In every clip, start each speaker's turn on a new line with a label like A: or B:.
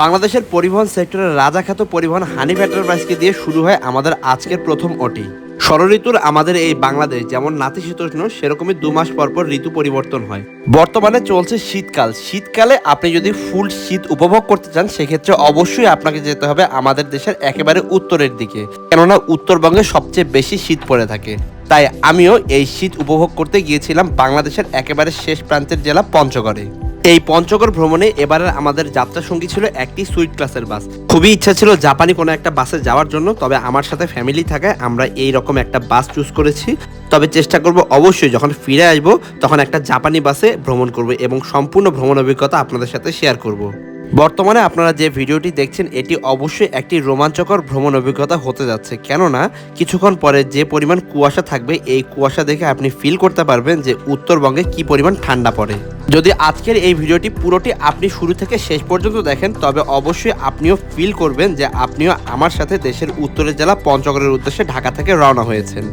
A: বাংলাদেশের পরিবহন সেক্টরের রাজাখ্যাত পরিবহন হানিফ এন্টারপ্রাইজকে দিয়ে শুরু হয় আমাদের আজকের প্রথম ওটি। ষড়ঋতুর আমাদের এই বাংলাদেশ, যেমন নাতিশীতোষ্ণ সেরকমই দু মাস পর পর ঋতু পরিবর্তন হয়। বর্তমানে চলছে শীতকাল। শীতকালে আপনি যদি ফুল শীত উপভোগ করতে চান, সেক্ষেত্রে অবশ্যই আপনাকে যেতে হবে আমাদের দেশের একেবারে উত্তরের দিকে, কেননা উত্তরবঙ্গে সবচেয়ে বেশি শীত পড়ে থাকে। তাই আমিও এই শীত উপভোগ করতে গিয়েছিলাম বাংলাদেশের একেবারে শেষ প্রান্তের জেলা পঞ্চগড়ে। এই পঞ্চগড় ভ্রমণে এবারের আমাদের যাত্রা সঙ্গী ছিল একটি সুইট ক্লাসের বাস। খুবই ইচ্ছা ছিল জাপানি কোনো একটা বাসে যাওয়ার জন্য, তবে আমার সাথে ফ্যামিলি থাকায় আমরা এই রকম একটা বাস চুজ করেছি। তবে চেষ্টা করব অবশ্যই যখন ফিরে আসব, তখন একটা জাপানি বাসে ভ্রমণ করব এবং সম্পূর্ণ ভ্রমণ অভিজ্ঞতা আপনাদের সাথে শেয়ার করব। বর্তমানে আপনারা যে ভিডিওটি দেখছেন, এটি অবশ্যই একটি রোমাঞ্চকর ভ্রমণ অভিজ্ঞতা হতে যাচ্ছে। কেননা, কিছুক্ষণ পরে যে পরিমাণ কুয়াশা থাকবে, এই কুয়াশা দেখে আপনি ফিল করতে পারবেন যে উত্তরবঙ্গে কি পরিমাণ ঠান্ডা পড়ে। যদি আজকের এই ভিডিওটি পুরোটি আপনি শুরু থেকে শেষ পর্যন্ত দেখেন, তবে অবশ্যই আপনিও ফিল করবেন যে আপনিও আমার সাথে দেশের উত্তরের জেলা পঞ্চগড়ের উদ্দেশ্যে ঢাকা থেকে রওনা হয়েছেন।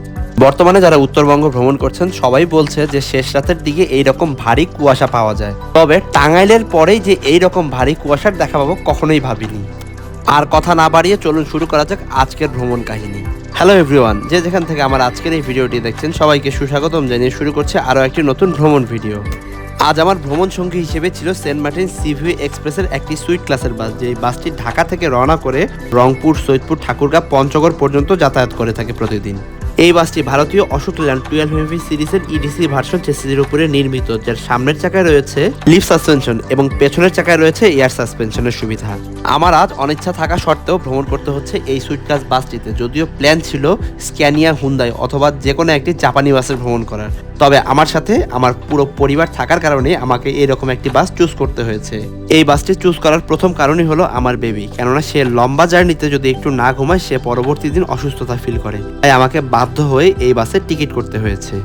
A: বর্তমানে যারা উত্তরবঙ্গ ভ্রমণ করছেন, সবাই বলছে যে শেষ রাতের দিকে এই রকম ভারী কুয়াশা পাওয়া যায়। তবে টাঙ্গাইলের পরেই যে এই রকম ভারী কুয়াশার দেখা পাবো কখনোই ভাবিনি। আর কথা না বাড়িয়ে চলুন শুরু করা যাক আজকের ভ্রমণ কাহিনী। হ্যালো এভরিওয়ান যে যেখান থেকে আমার আজকের এই ভিডিওটি দেখছেন, সবাইকে সুস্বাগতম জানিয়ে শুরু করছে আরও একটি নতুন ভ্রমণ ভিডিও। আজ আমার ভ্রমণ সঙ্গী হিসেবে ছিল সেন্ট মার্টিন সিভিউ এক্সপ্রেসের একটি সুইট ক্লাসের বাস যে বাসটি ঢাকা থেকে রওনা করে রংপুর, সৈয়দপুর, ঠাকুরগাঁ, পঞ্চগড় পর্যন্ত যাতায়াত করে থাকে প্রতিদিন। এই বাসটি ভারতীয় অশোক ল্যান্ড টুয়েলভ এমভি সিরিজের ইডিসি ভার্সন চেসিসের উপরে নির্মিত, যার সামনের চাকায় রয়েছে লিফ সাসপেনশন এবং পেছনের চাকায় রয়েছে এয়ার সাসপেনশনের সুবিধা। আমার আজ অনিচ্ছা থাকা সত্ত্বেও ভ্রমণ করতে হচ্ছে এই সুইট ক্লাস বাসটিতে, যদিও প্ল্যান ছিল স্ক্যানিয়া হুন্দাই অথবা যে কোনো একটি জাপানি বাসে ভ্রমণ করার। তবে আমার সাথে আমার পুরো পরিবার থাকার কারণে আমাকে এরকম একটি বাস চুজ করতে হয়েছে। এই বাসটি চুজ করার প্রথম কারণই হলো আমার বেবি কেননা সে লম্বা জার্নিতে যদি একটু না ঘুমায়, সে পরবর্তী দিন অসুস্থতা ফিল করে। তাই আমাকে বাধ্য হয়ে এই বাসের টিকিট করতে হয়েছে।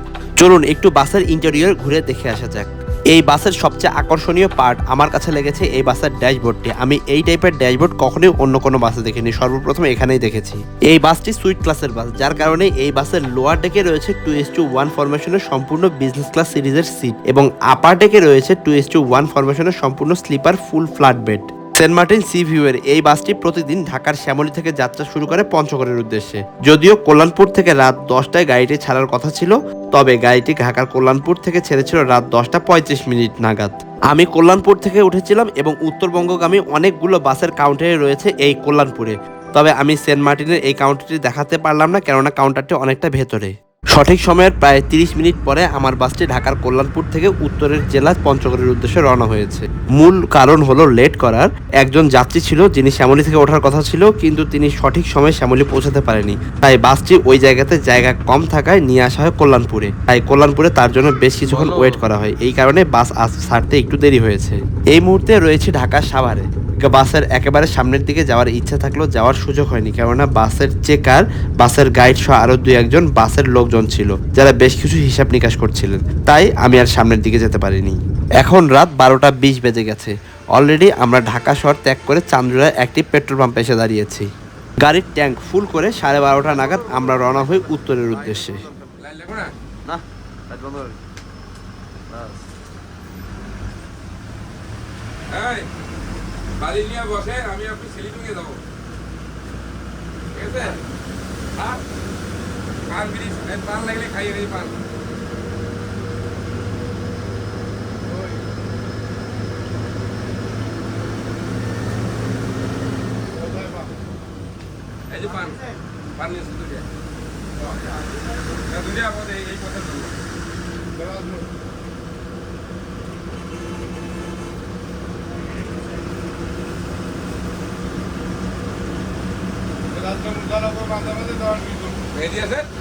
A: চলুন একটু বাসের ইন্টেরিয়র ঘুরে দেখে আসা যাক। এই বাসের সবচেয়ে আকর্ষণীয় পার্ট আমার কাছে লেগেছে এই বাসের ড্যাশবোর্ডটি। আমি এই টাইপের ড্যাশবোর্ড কখনোই অন্য কোনো বাসে দেখিনি। সর্বপ্রথম এখানেই দেখেছি। এই বাসটি সুইট ক্লাসের বাস, যার কারণে এই বাসের লোয়ার ডেকে রয়েছে টু এস টু ওয়ান ফরমেশনের সম্পূর্ণ বিজনেস ক্লাস সিরিজের সিট এবং আপার ডেকে রয়েছে টু এস টু ওয়ান ফরমেশনের সম্পূর্ণ sleeper full flat bed Saint Martin sea ভিউয়ের এই বাসটি প্রতিদিন ঢাকার শ্যামলী থেকে যাত্রা শুরু করে পঞ্চগড়ের উদ্দেশ্যে। যদিও কল্যাণপুর থেকে রাত দশটায় গাড়িটি ছাড়ার কথা ছিল, তবে গাড়িটি ঢাকার কল্যাণপুর থেকে ছেড়েছিল রাত দশটা পঁয়ত্রিশ মিনিট নাগাদ। আমি কল্যাণপুর থেকে উঠেছিলাম এবং উত্তরবঙ্গগামী অনেকগুলো বাসের কাউন্টারে রয়েছে এই কল্যাণপুরে। তবে আমি সেন্ট মার্টিনের এই কাউন্টারটি দেখাতে পারলাম না, কেননা কাউন্টারটি অনেকটা ভেতরে। সঠিক সময়ের প্রায় তিরিশ মিনিট পরে আমার বাসটি ঢাকার কল্যাণপুর থেকে উত্তরের জেলা পঞ্চগড়ের উদ্দেশ্যে রওনা হয়েছে। মূল কারণ হলো লেট করার। একজন যাত্রী ছিল যিনি শ্যামলী থেকে ওঠার কথা ছিল কিন্তু তিনি সঠিক সময়ে শ্যামলী পৌঁছাতে পারেনি। তাই বাসটি ওই জায়গাতে জায়গা কম থাকায় নিয়ে আসা হয় কল্যাণপুরে। তাই কল্যাণপুরে তার জন্য বেশ কিছুক্ষণ ওয়েট করা হয়। এই কারণে বাস আজ ছাড়তে একটু দেরি হয়েছে। এই মুহূর্তে রয়েছে ঢাকার সাভারে। বাসের একেবারে সামনের দিকে যাওয়ার ইচ্ছা থাকলেও যাওয়ার সুযোগ হয়নি। কেননা বাসের চেকার বাসের গাইড সহ আরও দুই একজন বাসের লোকজন ছিল যারা বেশ কিছু হিসাব নিকাশ করছিলেন। তাই আমি আর সামনের দিকে যেতে পারিনি। এখন রাত বারোটা বিশ বেজে গেছে। অলরেডি আমরা ঢাকা শহর ত্যাগ করে চান্দুরায় একটি পেট্রোল পাম্পে এসে দাঁড়িয়েছি। গাড়ির ট্যাঙ্ক ফুল করে সাড়ে বারোটা নাগাদ আমরা রওনা হই উত্তরের উদ্দেশ্যে।
B: বসে আমি আপনি ঠিক আছে? আর পান বিড়ি পান লাগলে খাইয়ে দিই পান। এই যে পান পান নিয়ে শুধু দুনিয়া পথে এই পথে ভেজি আছে বাবা আমরা কি হাত পা ধুয়ে আসছি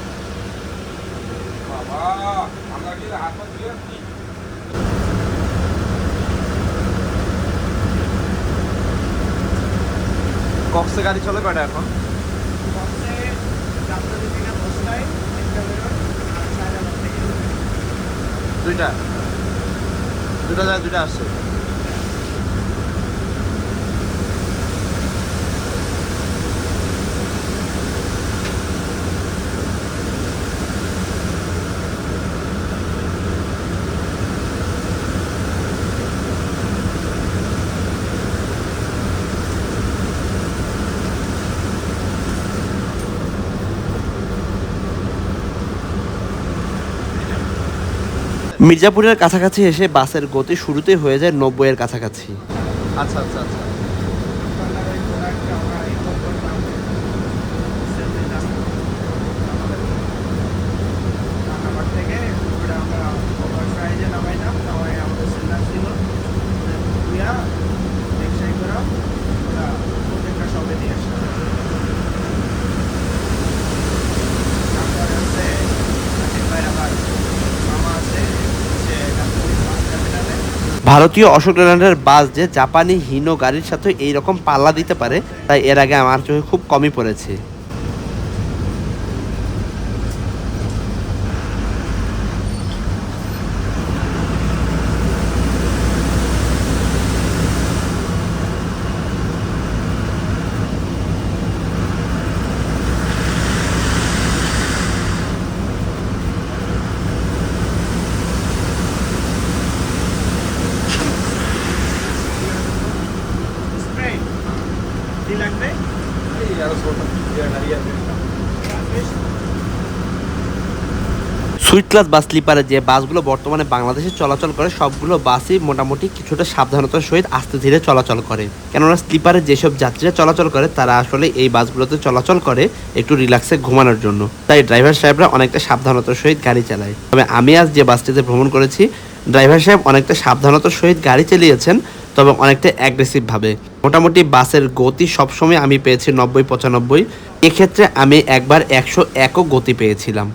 A: কক্সে গাড়ি চলে কয়টা এখন? দুইটা। দুটা যায় দুটা আসছে। মির্জাপুরের কাছাকাছি এসে বাসের গতি শুরুতেই হয়ে যায় নব্বইয়ের কাছাকাছি।
C: আচ্ছা আচ্ছা আচ্ছা।
A: ভারতীয় অশোক লেল্যান্ডের বাস যে জাপানি হিনো গাড়ির সাথে এইরকম পাল্লা দিতে পারে, তাই এর আগে আমার চোখে খুব কমই পড়েছে। সুইট ক্লাস বাস স্লিপারে যে বাসগুলো বর্তমানে বাংলাদেশে চলাচল করে, সবগুলো বাসই মোটামুটি কিছুটা সাবধানতার সহিত আস্তে ধীরে চলাচল করে। কেননা স্লিপারে যেসব যাত্রীরা চলাচল করে, তারা আসলে এই বাসগুলোতে চলাচল করে একটু রিল্যাক্সে ঘুমানোর জন্য। তাই ড্রাইভার সাহেবরা অনেকটা সাবধানতার সহিত গাড়ি চালায়। তবে আমি আজ যে বাসটিতে ভ্রমণ করেছি ড্রাইভার সাহেব অনেকটা সাবধানতার সহিত গাড়ি চালিয়েছেন, তবে অনেকটা অ্যাগ্রেসিভভাবে মোটামুটি বাসের গতি সবসময় আমি পেয়েছি নব্বই পঁচানব্বই। এক্ষেত্রে আমি একবার একশো একও গতি পেয়েছিলাম।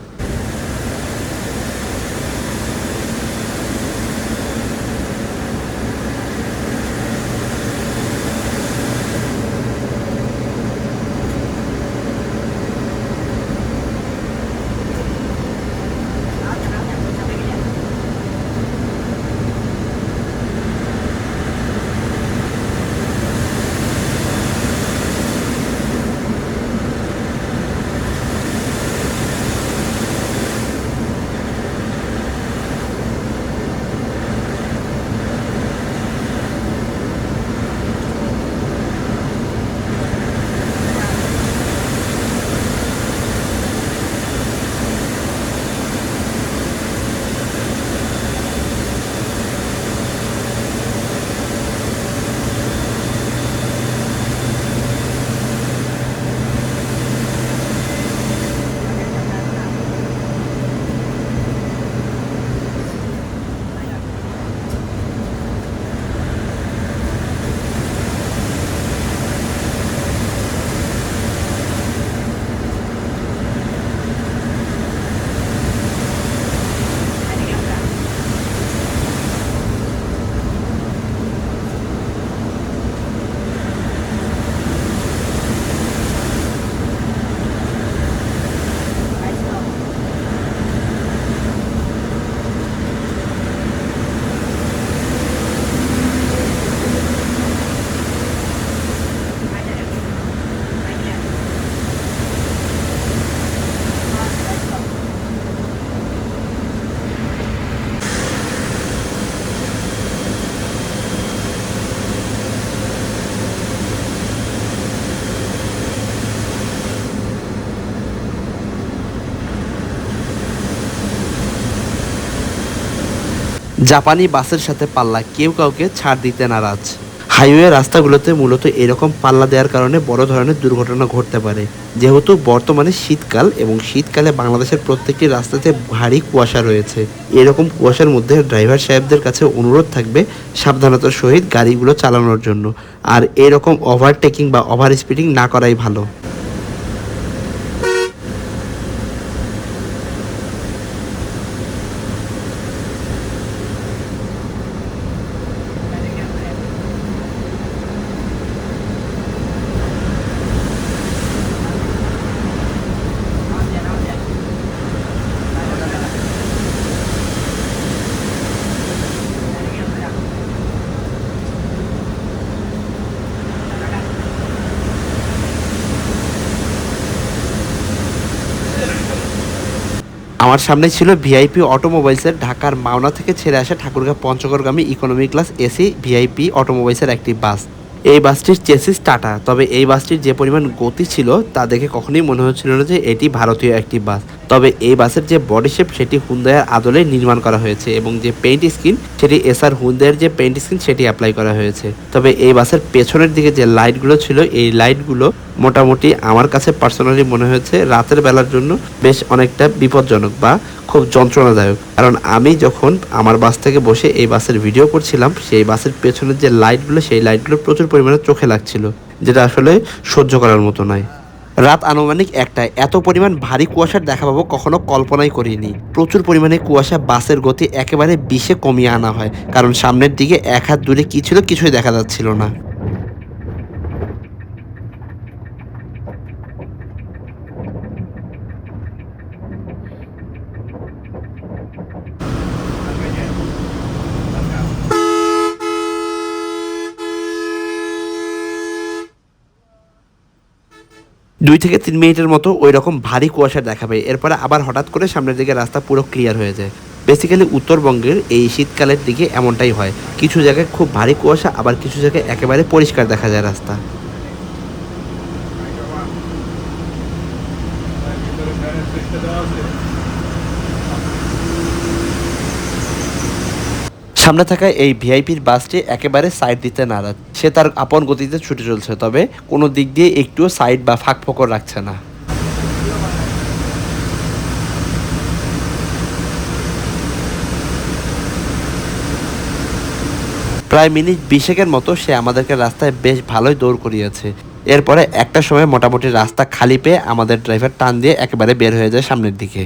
A: জাপানি বাসের সাথে পাল্লা, কেউ কাউকে ছাড় দিতে নারাজ। হাইওয়ে রাস্তাগুলোতে মূলত এরকম পাল্লা দেওয়ার কারণে বড় ধরনের দুর্ঘটনা ঘটতে পারে। যেহেতু বর্তমানে শীতকাল এবং শীতকালে বাংলাদেশের প্রত্যেকটি রাস্তাতে ভারী কুয়াশা রয়েছে। এরকম কুয়াশার মধ্যে ড্রাইভার সাহেবদের কাছে অনুরোধ থাকবে সাবধানতার সহিত গাড়িগুলো চালানোর জন্য। আর এরকম ওভারটেকিং বা ওভার স্পিডিং না করাই ভালো। আমার সামনে ছিল ভিআইপি অটোমোবাইলসের ঢাকার মাওনা থেকে ছেড়ে আসা ঠাকুরগাঁ পঞ্চগড়গামী ইকোনমি ক্লাস এসি ভিআইপি অটোমোবাইলসের একটি বাস। এই বাসটির চেসিস টাটা তবে এই বাসটির যে পরিমাণ গতি ছিল তা দেখে কখনোই মনে হচ্ছিল না যে এটি ভারতীয় একটি বাস। তবে এই বাসের যে বডি শেপ সেটি হুন্দায়ের আদলে নির্মাণ করা হয়েছে এবং যে পেইন্ট স্কিন সেটি এসআর হুন্দায়ের যে পেইন্ট স্কিন সেটি অ্যাপ্লাই করা হয়েছে। তবে এই বাসের পেছনের দিকে যে লাইটগুলো ছিল, এই লাইটগুলো মোটামুটি আমার কাছে পার্সোনালি মনে হয়েছে রাতের বেলার জন্য বেশ অনেকটা বিপজ্জনক বা খুব যন্ত্রণাদায়ক। কারণ আমি যখন আমার বাস থেকে বসে এই বাসের ভিডিও করছিলাম, সেই বাসের পেছনের যে লাইটগুলো সেই লাইটগুলো প্রচুর পরিমাণে চোখে লাগছিল, যেটা আসলে সহ্য করার মতো নয়। রাত আনুমানিক একটায়। এত পরিমাণ ভারী কুয়াশার দেখা পাবো কখনো কল্পনাই করিনি। প্রচুর পরিমাণে কুয়াশা বাসের গতি একেবারে বিশে কমিয়ে আনা হয়, কারণ সামনের দিকে এক হাত দূরে কি ছিল কিছুই দেখা যাচ্ছিল না। দুই থেকে তিন মিনিটের মতো ওই রকম ভারী কুয়াশা দেখাবে। এরপরে আবার হঠাৎ করে সামনের দিকে রাস্তা পুরো ক্লিয়ার হয়ে যায়। বেসিক্যালি উত্তরবঙ্গের এই শীতকালের দিকে এমনটাই হয়। কিছু জায়গায় খুব ভারী কুয়াশা, আবার কিছু জায়গায় একেবারে পরিষ্কার দেখা যায় রাস্তা
B: ভিতরে ফ্যানের সুইচটা দেওয়া আছে
A: সামনে থাকা এই ভিআইপির বাসটি একেবারে সাইড দিতে নারাজ সে তার আপন গতিতে ছুটে চলছে, তবে কোনো দিক দিয়ে একটুও সাইড বা ফাঁক ফোকর রাখছে না। প্রায় মিনিট বিশেকের মতো সে আমাদেরকে রাস্তায় বেশ ভালোই দৌড় করিয়েছে। এরপরে একটা সময় মোটামুটি রাস্তা খালি পেয়ে আমাদের ড্রাইভার টান দিয়ে একেবারে বের হয়ে যায় সামনের দিকে।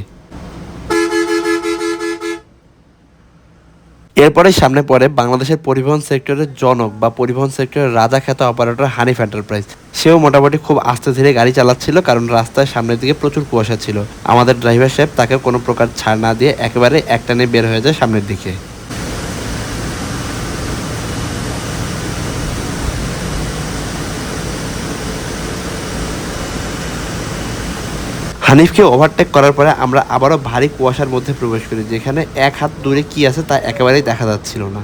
A: এরপরে সামনে পড়ে বাংলাদেশের পরিবহন সেক্টরের জনক বা পরিবহন সেক্টরের রাজা খ্যাত অপারেটর হানিফ এন্টারপ্রাইজ। সেও মোটামুটি খুব আস্তে ধীরে গাড়ি চালাচ্ছিল কারণ রাস্তায় সামনের দিকে প্রচুর কুয়াশা ছিল। আমাদের ড্রাইভার সাহেব তাকে কোনো প্রকার ছাড় না দিয়ে একেবারে একটানে বের হয়ে যায় সামনের দিকে। হানিফকে ওভারটেক করার পরে আমরা আবারও ভারী কুয়াশার মধ্যে প্রবেশ করি, যেখানে এক হাত দূরে কি আছে তা একেবারেই দেখা যাচ্ছিল না।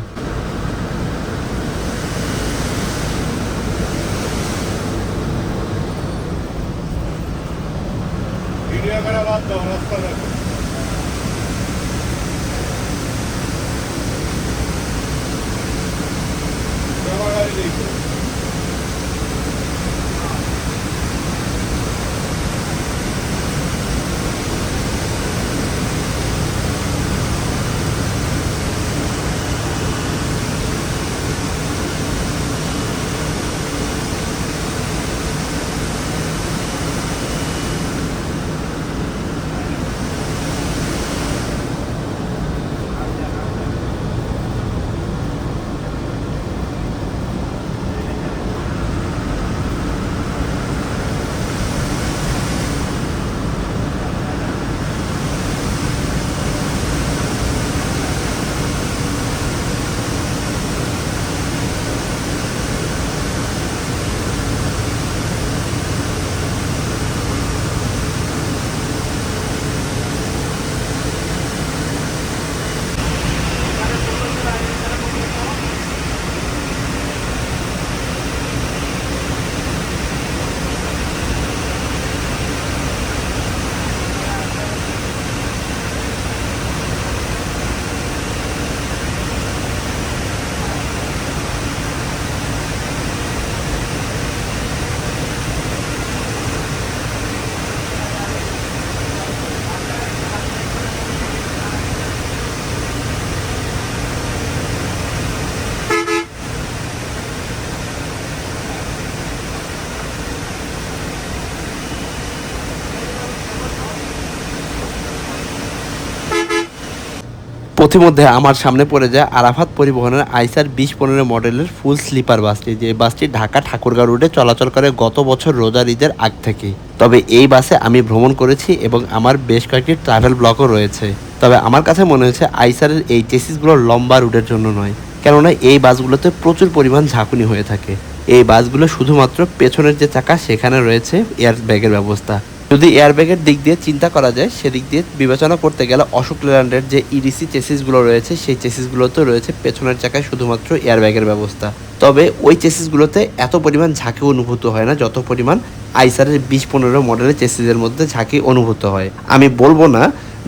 A: পথিমধ্যে আমার সামনে পড়ে যায় আরাফাত পরিবহনের আইসার বিশ পনেরো মডেলের ফুল স্লিপার বাসটি, যে বাসটি ঢাকা ঠাকুরগাঁও রুটে চলাচল করে গত বছর রোজার ঈদের আগ থেকে। তবে এই বাসে আমি ভ্রমণ করেছি এবং আমার বেশ কয়েকটি ট্রাভেল ব্লকও রয়েছে। তবে আমার কাছে মনে হয়েছে আইসারের এই চেসিসগুলো লম্বা রুটের জন্য নয়, কেননা এই বাসগুলোতে প্রচুর পরিমাণ ঝাঁকুনি হয়ে থাকে। এই বাসগুলো শুধুমাত্র পেছনের যে চাকা সেখানে রয়েছে এয়ার ব্যাগের ব্যবস্থা। যদি এয়ারব্যাগের দিক দিয়ে চিন্তা করা যায়, সেদিক দিয়ে বিবেচনা করতে গেলে অশোক লেল্যান্ডের যে E ইডিসি চেসিসগুলো রয়েছে, সেই চেসিসগুলোতে রয়েছে পেছনের চাকায় শুধুমাত্র এয়ারব্যাগের ব্যবস্থা। তবে ওই চেসিসগুলোতে এত পরিমাণ ঝাঁকি অনুভূত হয় না, যত পরিমাণ আইসারের বিশ পনেরো মডেলের চেসিসের মধ্যে ঝাঁকি অনুভূত হয়। আমি বলব না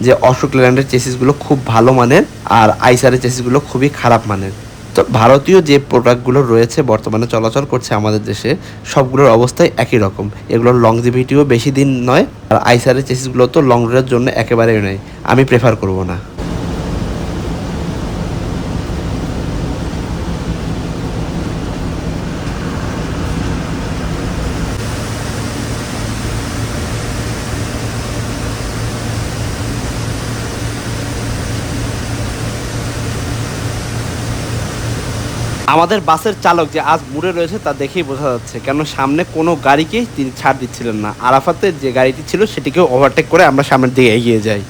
A: যে অশোক লেল্যান্ডের চেসিসগুলো খুব ভালো মানের আর আইসারের চেসিসগুলো খুবই খারাপ মানের। তো ভারতীয় যে প্রোডাক্টগুলো রয়েছে, বর্তমানে চলাচল করছে আমাদের দেশে, সবগুলোর অবস্থাই একই রকম। এগুলোর লংজিভিটিও বেশি দিন নয়, আর আইসারের চেসিসগুলো তো লং রুটের জন্য একেবারেই নয়। আমি প্রেফার করব না। আমাদের বাসের চালক যে আজ মুড়ে রয়েছে তা দেখেই বোঝা যাচ্ছে। কেন সামনে কোনো গাড়িকেই তিনি ছাড় দিচ্ছিলেন না। আরাফাতের যে গাড়িটি ছিল সেটিকে ওভারটেক করে আমরা সামনের দিকে এগিয়ে যাই।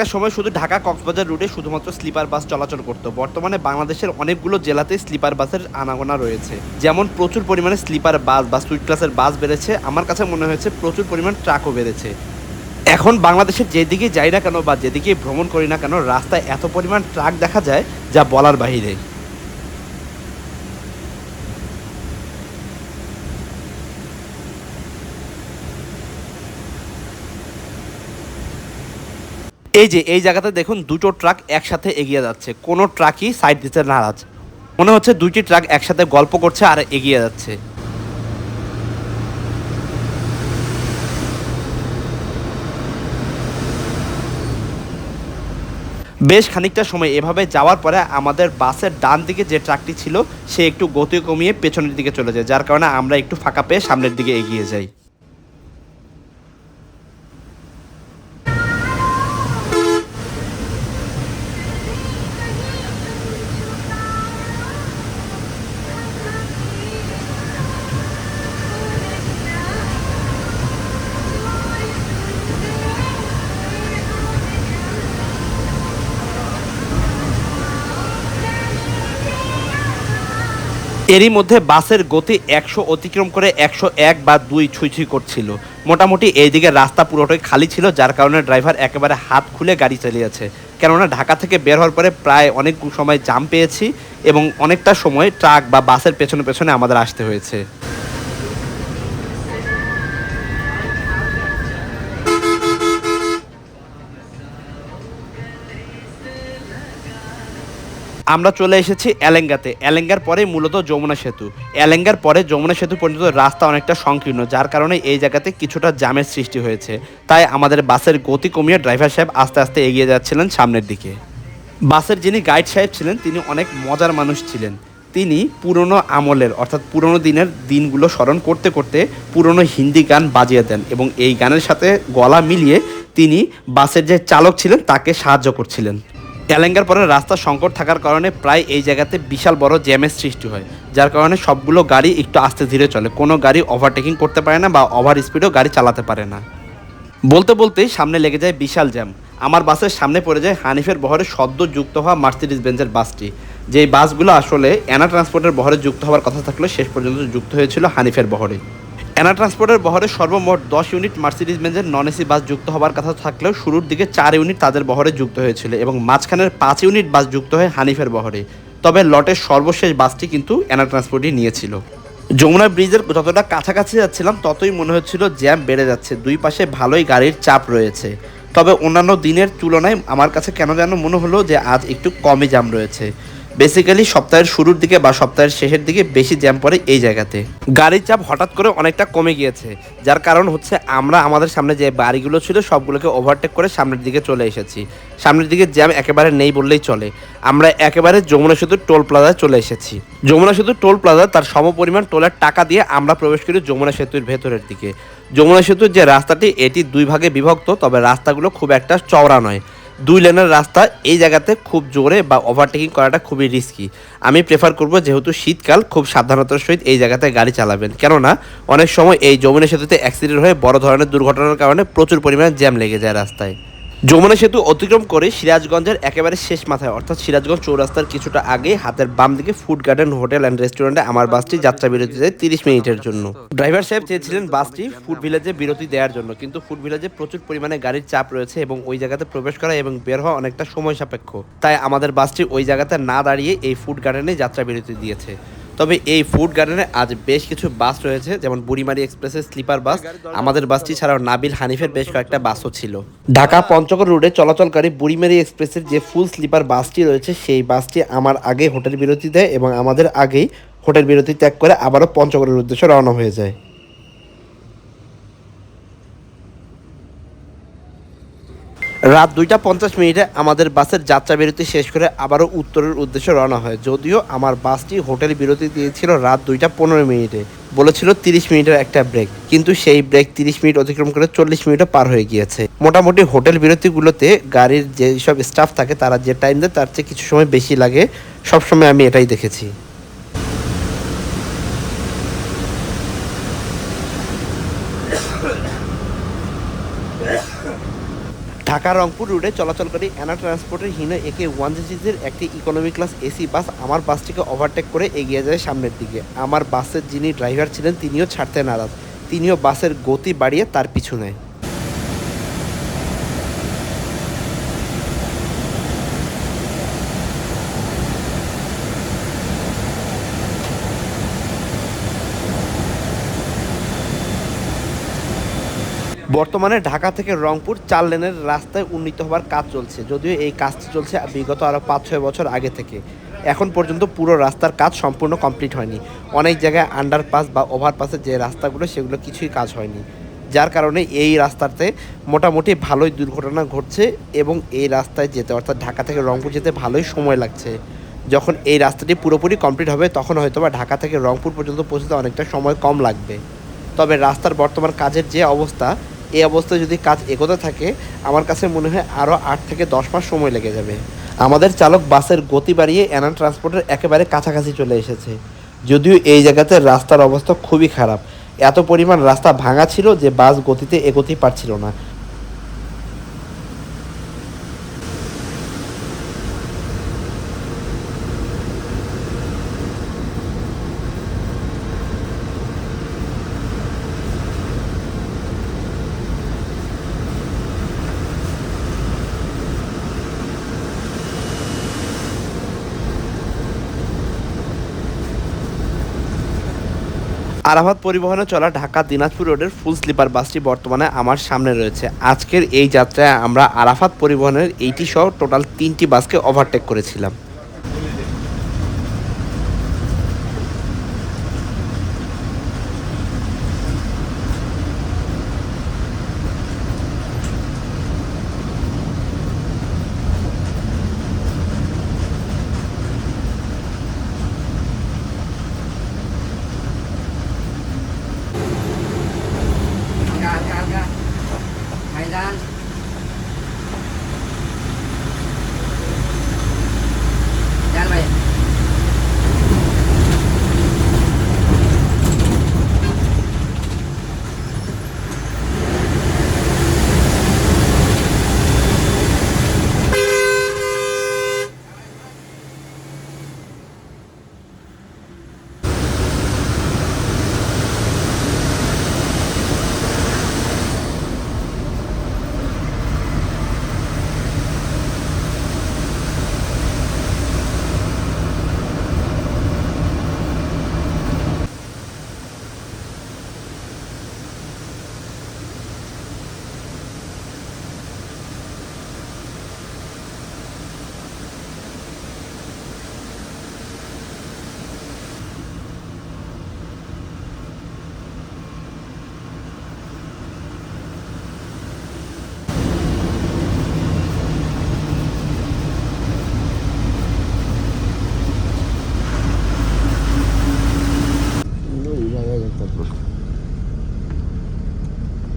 A: একটা সময় শুধু ঢাকা কক্সবাজার রুটে শুধুমাত্র স্লিপার বাস চলাচল করত। বর্তমানে বাংলাদেশের অনেকগুলো জেলাতে স্লিপার বাসের আনাগোনা রয়েছে। যেমন প্রচুর পরিমাণে স্লিপার বাস বা সুইট ক্লাসের বাস বেড়েছে। আমার কাছে মনে হয়েছে প্রচুর পরিমাণ ট্রাকও বেড়েছে। এখন বাংলাদেশের যেদিকে যাই না কেন বা যেদিকে ভ্রমণ করি না কেন, রাস্তায় এত পরিমাণ ট্রাক দেখা যায় যা বলার বাহিরে। এই যে, এই জায়গাতে দেখুন দুটো ট্রাক একসাথে এগিয়ে যাচ্ছে। কোনো ট্রাকই সাইড দিতে নারাজ। মনে হচ্ছে দুইটি ট্রাক একসাথে গল্প করছে আর এগিয়ে যাচ্ছে। বেশ খানিকটা সময় এভাবে যাওয়ার পরে আমাদের বাসের ডান দিকে যে ট্রাকটি ছিল, সে একটু গতি কমিয়ে পেছনের দিকে চলে যায়। যার কারণে আমরা একটু ফাঁকা পেয়ে সামনের দিকে এগিয়ে যাই। এরই মধ্যে বাসের গতি একশো অতিক্রম করে একশো এক বা দুই ছুঁই ছুঁই করছিল। মোটামুটি এইদিকে রাস্তা পুরোটাই খালি ছিল, যার কারণে ড্রাইভার একেবারে হাত খুলে গাড়ি চালিয়েছে কেননা ঢাকা থেকে বের হওয়ার পরে প্রায় অনেক সময় জাম পেয়েছি এবং অনেকটা সময় ট্রাক বা বাসের পেছনে পেছনে আমাদের আসতে হয়েছে। আমরা চলে এসেছি এলেঙ্গাতে। এলেঙ্গার পরে মূলত যমুনা সেতু। এলেঙ্গার পরে যমুনা সেতু পর্যন্ত রাস্তা অনেকটা সংকীর্ণ, যার কারণে এই জায়গাতে কিছুটা জামের সৃষ্টি হয়েছে। তাই আমাদের বাসের গতি কমিয়ে ড্রাইভার সাহেব আস্তে আস্তে এগিয়ে যাচ্ছিলেন সামনের দিকে। বাসের যিনি গাইড সাহেব ছিলেন, তিনি অনেক মজার মানুষ ছিলেন। তিনি পুরনো আমলের, অর্থাৎ পুরনো দিনের দিনগুলো স্মরণ করতে করতে পুরনো হিন্দি গান বাজিয়ে দেন এবং এই গানের সাথে গলা মিলিয়ে তিনি বাসের যে চালক ছিলেন, তাকে সাহায্য করছিলেন। এলেঙ্গার পরে রাস্তা সংকট থাকার কারণে প্রায় এই জায়গাতে বিশাল বড় জ্যামের সৃষ্টি হয়, যার কারণে সবগুলো গাড়ি একটু আস্তে ধীরে চলে। কোনো গাড়ি ওভারটেকিং করতে পারে না বা ওভার স্পিডেও গাড়ি চালাতে পারে না। বলতে বলতেই সামনে লেগে যায় বিশাল জ্যাম। আমার বাসের সামনে পড়ে যায় হানিফের বহরে সদ্য যুক্ত হওয়া মার্সিডিজ বেঞ্জের বাসটি। যেই বাসগুলো আসলে অ্যানা ট্রান্সপোর্টের বহরে যুক্ত হওয়ার কথা থাকলেও শেষ পর্যন্ত যুক্ত হয়েছিল হানিফের বহরে। অ্যানা ট্রান্সপোর্টের বহরে সর্বমোট দশ ইউনিট মার্সিডিজ বেঞ্জের নন এসি বাস যুক্ত হওয়ার কথা থাকলেও শুরুর দিকে চার ইউনিট তাদের বহরে যুক্ত হয়েছিল এবং মাঝখানের পাঁচ ইউনিট বাস যুক্ত হয় হানিফের বহরে। তবে লটের সর্বশেষ বাসটি কিন্তু অ্যানা ট্রান্সপোর্টই নিয়েছিল। যমুনা ব্রিজের যতটা কাছাকাছি যাচ্ছিলাম, ততই মনে হচ্ছিল জ্যাম বেড়ে যাচ্ছে। দুই পাশে ভালোই গাড়ির চাপ রয়েছে। তবে অন্যান্য দিনের তুলনায় আমার কাছে কেন যেন মনে হলো যে আজ একটু কমই জ্যাম রয়েছে। বেসিক্যালি সপ্তাহের শুরুর দিকে বা সপ্তাহের শেষের দিকে বেশি জ্যাম পড়ে এই জায়গাতে। গাড়ির চাপ হঠাৎ করে অনেকটা কমে গিয়েছে, যার কারণ হচ্ছে আমরা আমাদের সামনে যে বাড়িগুলো ছিল সবগুলোকে ওভারটেক করে সামনের দিকে চলে এসেছি। সামনের দিকে জ্যাম একেবারে নেই বললেই চলে। আমরা একেবারে যমুনা সেতু টোল প্লাজায় চলে এসেছি। যমুনা সেতু টোল প্লাজা তার সমপরিমাণ টোলের টাকা দিয়ে আমরা প্রবেশ করি যমুনা সেতুর ভেতরের দিকে। যমুনা সেতুর যে রাস্তাটি, এটি দুই ভাগে বিভক্ত, তবে রাস্তাগুলো খুব একটা চওড়া নয়। দুই লেনের রাস্তা এই জায়গাতে খুব জোরে বা ওভারটেকিং করাটা খুবই রিস্কি আমি প্রেফার করব যেহেতু শীতকাল, খুব সাবধানতার সহিত এই জায়গাতে গাড়ি চালাবেন। কেননা, অনেক সময় এই যমুনা সেতুতে অ্যাক্সিডেন্ট হয়ে বড় ধরনের দুর্ঘটনার কারণে প্রচুর পরিমাণে জ্যাম লেগে যায় রাস্তায়। যমুনা সেতু অতিক্রম করে সিরাজগঞ্জের একেবারে শেষ মাথায়, অর্থাৎ সিরাজগঞ্জ চৌরাস্তার কিছুটা আগে হাতের বাম দিকে ফুড গার্ডেন, হোটেল অ্যান্ড রেস্টুরেন্টে আমার বাসটি যাত্রা বিরতি দেয় তিরিশ মিনিটের জন্য। ড্রাইভার সাহেব চেয়েছিলেন বাসটি ফুড ভিলেজে বিরতি দেওয়ার জন্য, কিন্তু ফুড ভিলেজে প্রচুর পরিমাণে গাড়ির চাপ রয়েছে এবং ওই জায়গাতে প্রবেশ করা এবং বের হওয়া অনেকটা সময় সাপেক্ষ। তাই আমাদের বাসটি ওই জায়গাতে না দাঁড়িয়ে এই ফুড গার্ডেনে যাত্রা বিরতি দিয়েছে। তবে এই ফুড গার্ডেনে আজ বেশ কিছু বাস রয়েছে, যেমন বুড়িমারি এক্সপ্রেসের স্লিপার বাস আমাদের বাসটি ছাড়াও নাবিল হানিফের বেশ কয়েকটা বাসও ছিল। ঢাকা পঞ্চগড় রোডে চলাচলকারী বুড়িমারি এক্সপ্রেসের যে ফুল স্লিপার বাসটি রয়েছে, সেই বাসটি আমার আগে হোটেল বিরতি দেয় এবং আমাদের আগেই হোটেল বিরতি ত্যাগ করে আবারও পঞ্চগড়ের উদ্দেশ্যে রওনা হয়ে যায়। রাত দুইটা পঞ্চাশ মিনিটে আমাদের বাসের যাত্রা বিরতি শেষ করে আবারও উত্তরের উদ্দেশ্যে রওনা হয়। যদিও আমার বাসটি হোটেল বিরতি দিয়েছিল রাত দুইটা পনেরো মিনিটে। বলেছিল তিরিশ মিনিটের একটা ব্রেক। কিন্তু সেই ব্রেক তিরিশ মিনিট অতিক্রম করে চল্লিশ মিনিটও পার হয়ে গিয়েছে। মোটামুটি হোটেল বিরতিগুলোতে গাড়ির যেসব স্টাফ থাকে, তারা যে টাইম দেয়, তার চেয়ে কিছু সময় বেশি লাগে। সবসময় আমি এটাই দেখেছি। ঢাকা রংপুর রোডে চলাচলকারী অ্যানা ট্রান্সপোর্টের হিনো একে ওয়ান সিরিজের একটি ইকোনমি ক্লাস এসি বাস আমার বাসটিকে ওভারটেক করে এগিয়ে যায় সামনের দিকে। আমার বাসের যিনি ড্রাইভার ছিলেন, তিনিও ছাড়তে নারাজ। তিনিও বাসের গতি বাড়িয়ে তার পিছু নেয় বর্তমানে ঢাকা থেকে রংপুর চার লেনের রাস্তায় উন্নীত হবার কাজ চলছে, যদিও এই কাজটি চলছে বিগত আরও পাঁচ, ছয় বছর আগে থেকে। এখন পর্যন্ত পুরো রাস্তার কাজ সম্পূর্ণ কমপ্লিট হয়নি। অনেক জায়গায় আন্ডারপাস বা ওভারপাসের যে রাস্তাগুলো, সেগুলো কিছুই কাজ হয়নি। যার কারণে এই রাস্তাতে মোটামুটি ভালোই দুর্ঘটনা ঘটছে এবং এই রাস্তায় যেতে, অর্থাৎ ঢাকা থেকে রংপুর যেতে ভালোই সময় লাগছে। যখন এই রাস্তাটি পুরোপুরি কমপ্লিট হবে, তখন হয়তো বা ঢাকা থেকে রংপুর পর্যন্ত পৌঁছতে অনেকটা সময় কম লাগবে। তবে রাস্তার বর্তমান কাজের যে অবস্থা এই অবস্থায় যদি কাজ এগোতে থাকে, আমার কাছে মনে হয় আরও আট থেকে দশ মাস সময় লেগে যাবে। আমাদের চালক বাসের গতি বাড়িয়ে অ্যানান ট্রান্সপোর্টের একেবারে কাছাকাছি চলে এসেছে। যদিও এই জায়গাতে রাস্তার অবস্থা খুবই খারাপ। এত পরিমাণ রাস্তা ভাঙা ছিল যে বাস গতিতে এগোতেই পারছিল না। আরাফাত পরিবহনে চলা ঢাকা দিনাজপুর রোডের ফুল স্লিপার বাসটি বর্তমানে আমার সামনে রয়েছে। আজকের এই যাত্রায় আমরা আরাফাত পরিবহনের এইটি সহ টোটাল তিনটি বাসকে ওভারটেক করেছিলাম।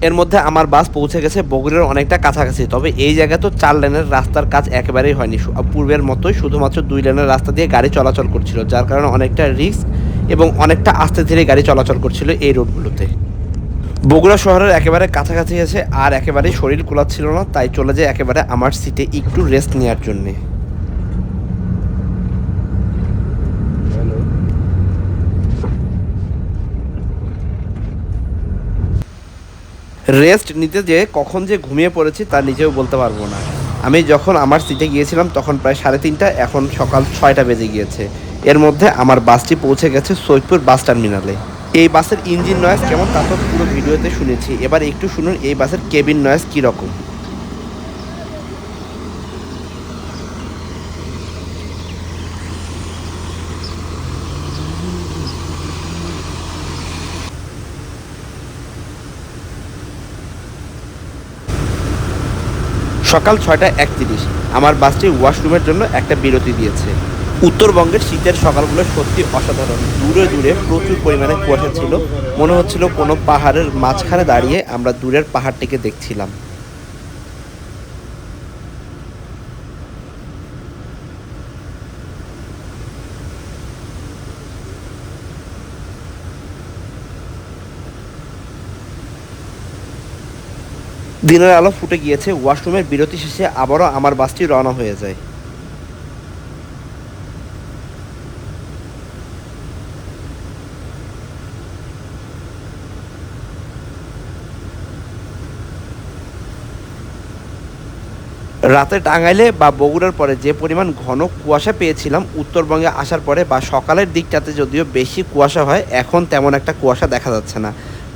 A: এর মধ্যে আমার বাস পৌঁছে গেছে বগুড়ার অনেকটা কাছাকাছি। তবে এই জায়গায় তো চার লেনের রাস্তার কাজ একেবারেই হয়নি। পূর্বের মতোই শুধুমাত্র দুই লেনের রাস্তা দিয়ে গাড়ি চলাচল করছিল, যার কারণে অনেকটা রিস্ক এবং অনেকটা আস্তে ধীরে গাড়ি চলাচল করছিল এই রোডগুলোতে। বগুড়া শহরের একেবারে কাছাকাছি এসে আর একেবারে শরীর কুলাচ্ছিল না, তাই চলে যায় একেবারে আমার সিটে একটু রেস্ট নেওয়ার জন্যে। রেস্ট নিতে যে কখন যে ঘুমিয়ে পড়েছি তা নিজেও বলতে পারব না। আমি যখন আমার সিটে গিয়েছিলাম তখন প্রায় সাড়ে তিনটা, এখন সকাল ছয়টা বেজে গিয়েছে। এর মধ্যে আমার বাসটি পৌঁছে গেছে সৈয়দপুর বাস টার্মিনালে। এই বাসের ইঞ্জিন নয়েস কেমন তা তো পুরো ভিডিওতে শুনেছি। এবার একটু শুনুন, এই বাসের কেবিন নয়েস কীরকম? সকাল ছয়টা একত্রিশ। আমার বাসটি ওয়াশরুমের জন্য একটা বিরতি দিয়েছে। উত্তরবঙ্গের শীতের সকালগুলো সত্যি অসাধারণ। দূরে দূরে প্রচুর পরিমাণে কুয়াশা ছিল। মনে হচ্ছিল কোনো পাহাড়ের মাঝখানে দাঁড়িয়ে আমরা দূরের পাহাড়টিকে দেখছিলাম। দিনের আলো ফুটে গিয়েছে, ওয়াশরুমের বিরতি শেষে আবারও আমার বাসটি রওনা হয়ে যায়। রাতে টাঙ্গাইলে বা বগুড়ার পরে যে পরিমাণ ঘন কুয়াশা পেয়েছিলাম, উত্তরবঙ্গে আসার পরে বা সকালের দিকটাতে যদিও বেশি কুয়াশা হয়, এখন তেমন একটা কুয়াশা দেখা যাচ্ছে না।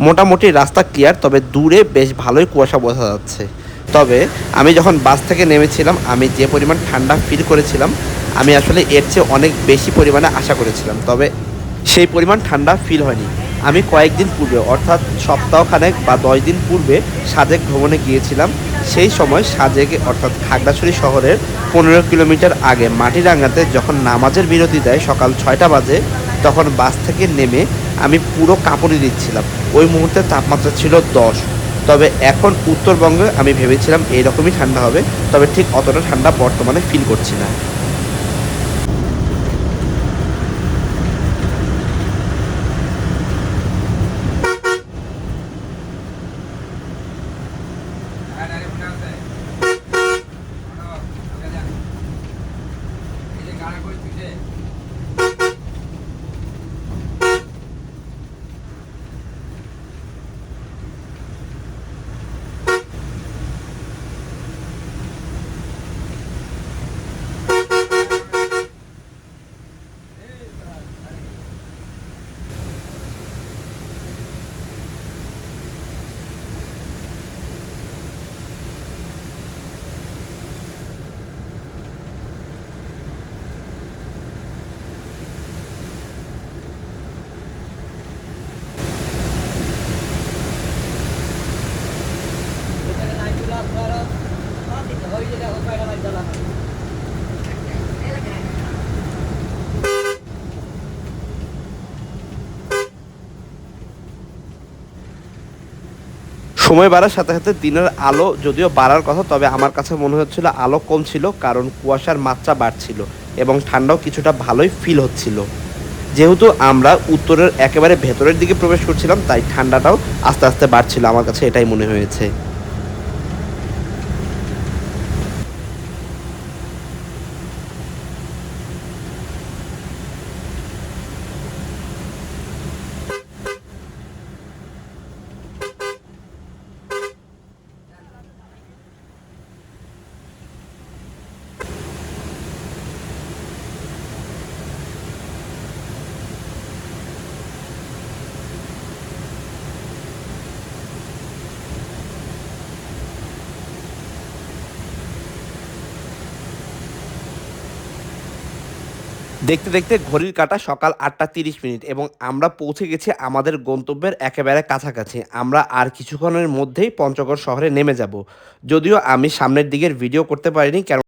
A: মোটামুটি রাস্তা ক্লিয়ার তবে দূরে বেশ ভালোই কুয়াশা বোঝা যাচ্ছে। তবে আমি যখন বাস থেকে নেমেছিলাম, আমি যে পরিমাণ ঠান্ডা ফিল করেছিলাম, আমি আসলে এর চেয়ে অনেক বেশি পরিমাণে আশা করেছিলাম। তবে সেই পরিমাণ ঠান্ডা ফিল হয়নি। আমি কয়েকদিন পূর্বে, অর্থাৎ সপ্তাহখানেক বা দশ দিন পূর্বে সাজেক ভ্রমণে গিয়েছিলাম। সেই সময় সাজেকে, অর্থাৎ খাগড়াছড়ি শহরের পনেরো কিলোমিটার আগে মাটিরাঙ্গাতে যখন নামাজের বিরতি দেয় সকাল ছয়টা বাজে, তখন বাস থেকে নেমে আমি পুরো কাপড়ই দিচ্ছিলাম। ওই মুহূর্তে তাপমাত্রা ছিল দশ। তবে এখন উত্তরবঙ্গে আমি ভেবেছিলাম এইরকমই ঠান্ডা হবে, তবে ঠিক অতটা ঠান্ডা বর্তমানে ফিল করছি না
B: হ্যাঁ ডাইরেক্ট ফোন আছে এই যে গাড়া করে তুইছে
A: সময় বাড়ার সাথে সাথে দিনের আলো যদিও বাড়ার কথা, তবে আমার কাছে মনে হচ্ছিল আলো কম ছিল কারণ কুয়াশার মাত্রা বাড়ছিল এবং ঠান্ডাও কিছুটা ভালোই ফিল হচ্ছিল। যেহেতু আমরা উত্তরের একেবারে ভেতরের দিকে প্রবেশ করছিলাম, তাই ঠান্ডাটাও আস্তে আস্তে বাড়ছিল, আমার কাছে এটাই মনে হয়েছে। দেখতে দেখতে ঘড়ির কাটা সকাল আটটা তিরিশ মিনিট এবং আমরা পৌঁছে গেছি আমাদের গন্তব্যের একেবারে কাছাকাছি। আমরা আর কিছুক্ষণের মধ্যেই পঞ্চগড় শহরে নেমে যাব। যদিও আমি সামনের দিকের ভিডিও করতে পারিনি কারণ